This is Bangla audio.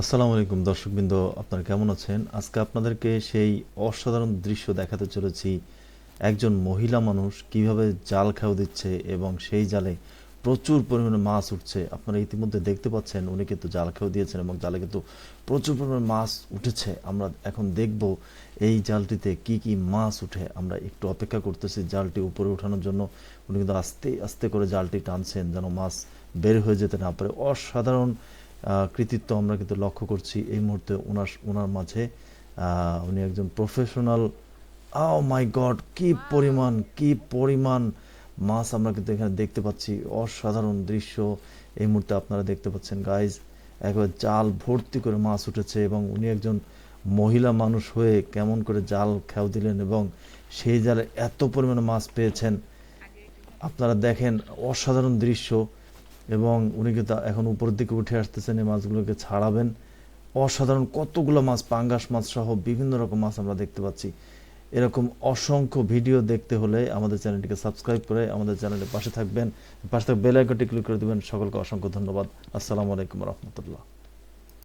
আসসালামু আলাইকুম দর্শকবৃন্দ, আপনারা কেমন আছেন? আজকে আপনাদেরকে সেই অসাধারণ দৃশ্য দেখাতে চলেছি। একজন মহিলা মানুষ কীভাবে জাল খেয়াও দিচ্ছে এবং সেই জালে প্রচুর পরিমাণে মাছ উঠছে। আপনারা ইতিমধ্যে দেখতে পাচ্ছেন, উনি কিন্তু জাল খেয়াও দিয়েছেন এবং জালে কিন্তু প্রচুর পরিমাণে মাছ উঠেছে। আমরা এখন দেখব এই জালটিতে কি কি মাছ উঠে। আমরা একটু অপেক্ষা করতেছি জালটি উপরে ওঠানোর জন্য। উনি কিন্তু আস্তে আস্তে করে জালটি টানছেন যেন মাছ বের হয়ে যেতে না পারে। অসাধারণ কৃতিত্ব আমরা কিন্তু লক্ষ্য করছি এই মুহূর্তে ওনার ওনার মাঝে। উনি একজন প্রফেশনাল আও মাই গড কি পরিমাণ কি পরিমাণ মাছ আমরা কিন্তু এখানে দেখতে পাচ্ছি। অসাধারণ দৃশ্য এই মুহূর্তে আপনারা দেখতে পাচ্ছেন গাইজ একবার জাল ভর্তি করে মাছ উঠেছে এবং উনি একজন মহিলা মানুষ হয়ে কেমন করে জাল খেয়াও দিলেন এবং সেই জালে এত পরিমাণে মাছ পেয়েছেন। আপনারা দেখেন অসাধারণ দৃশ্য। এবং উনি কিন্তু এখন উপরের দিকে উঠে আসতেছেন, এই মাছগুলোকে ছাড়াবেন। অসাধারণ কতগুলো মাছ, পাঙ্গাস মাছ সহ বিভিন্ন রকম মাছ আমরা দেখতে পাচ্ছি। এরকম অসংখ্য ভিডিও দেখতে হলে আমাদের চ্যানেলটিকে সাবস্ক্রাইব করে আমাদের চ্যানেলের পাশে থাকবেন। পাশে থাকবে বেল আইকনটি ক্লিক করে দেবেন। সকলকে অসংখ্য ধন্যবাদ। আসসালামু আলাইকুম রহমতুল্লাহ।